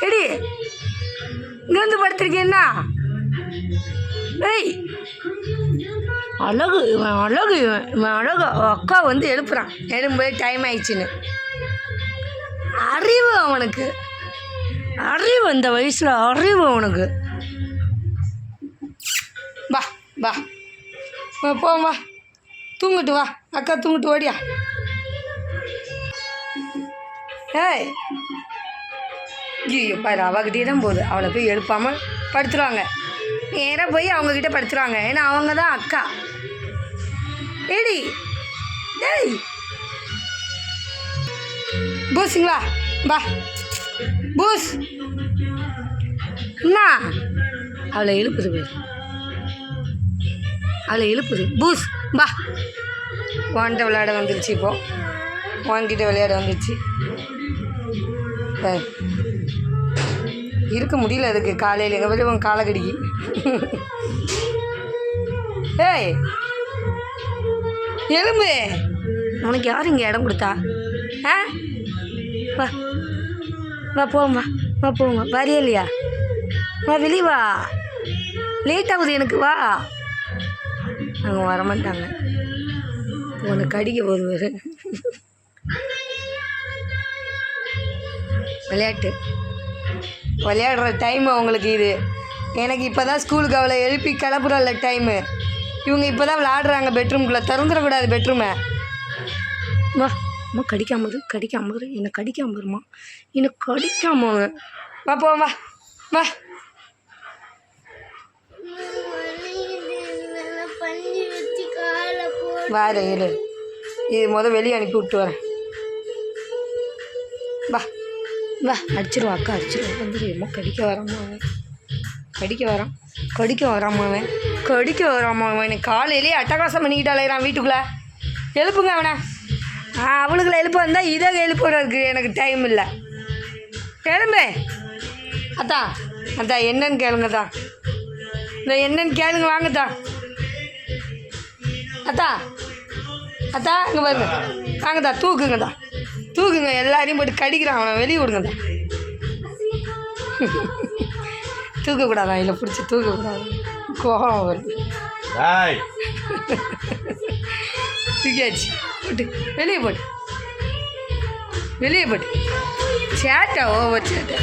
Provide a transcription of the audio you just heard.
Eddy இங்கே வந்து படுத்திருக்கேன்னா? ஏய் அழகு இவன் அழகு இவன் இவன் அழகு. அக்கா வந்து எழுப்புறான். எழும்போது டைம் ஆயிடுச்சுன்னு. அறிவு அவனுக்கு. அறிவு இந்த வயசில் அறிவு அவனுக்கு. வா வா. வா போவோம் வா. தூங்கிட்டு வா. அக்கா தூங்கிட்டு ஓடியா. ஏய் ஐயோ பாரு அவகிட்டே தான் போகுது. அவளை போய் எழுப்பாமல் படுத்துருவாங்க. நேராக போய் அவங்கக்கிட்ட படுத்துருவாங்க. ஏன்னா அவங்க தான் அக்கா. ஏடி ஏய் பூஸுங்களா வா. பூஸ். என்ன அவளை எழுப்புது பேர் அவளை எழுப்புது. பூஸ் வா. உன்கிட்ட விளையாட வந்துருச்சு இப்போ. உன்கிட்ட விளையாட வந்துச்சு. இருக்க முடியல அதுக்கு காலையில். எங்கள் வெளியே உன் காலை கடிக்கி. ஏய். எலும்பு. உனக்கு யார் இங்கே இடம் கொடுத்தா? ஆ? வா. வா போம்மா வா. வா போவோம் வா. இல்லையா? வா வெளியே வா. லேட் ஆகுது எனக்கு வா. அவங்க வரமாட்டாங்க. உனக்கு கடிக்க போகுது விளையாட்டு. விளையாடுற டைம் அவங்களுக்கு இது. எனக்கு இப்போ தான் ஸ்கூலுக்கு அவளை எழுப்பி கிளப்புறல டைமு இவங்க இப்போ தான் விளாடுறாங்க பெட்ரூம்குள்ளே திறந்துடக்கூடாது பெட்ரூமை வா அம்மா கடிக்காம இரு கடிக்காம இரு. என்னை கடிக்காம இருமா. என்னை கடிக்காம. வா போ வா. வா. வாரு இரு. இது முத வெளியே அனுப்பி விட்டு வரேன். வா. வா அடிச்சிருவா அக்கா அடிச்சிருவா. வந்துடுமா கடிக்க வராமா கடிக்க வரான் கடிக்க வராமாவன் கடிக்க வராமா அவன். எனக்கு காலையிலேயே அட்டகாசம் பண்ணிக்கிட்டு அலையிறான் வீட்டுக்குள்ளே. எழுப்புங்க அவனை. ஆ அவளுக்குள்ள எழுப்ப வந்தால் இதை எழுப்புறதுக்கு எனக்கு டைம் இல்லை. எழும்பு. அத்தா அத்தா என்னன்னு கேளுங்கதா இந்த என்னன்னு கேளுங்க வாங்கத்தா அத்தா. அத்தா இங்கே பாருங்க. வாங்கத்தா தூக்குங்கதா தூக்குங்க எல்லாரையும் போட்டு கடிக்கிறான் அவனை. வெளியே விடுங்கதா தூக்கக்கூடாதா இல்லை பிடிச்சி தூக்கக்கூடாது கோபம் டேய். தூக்கியாச்சு. போட்டு வெளியே போட்டு. வெளியே போட்டு. சேட்டா ஓவர் சேட்டா.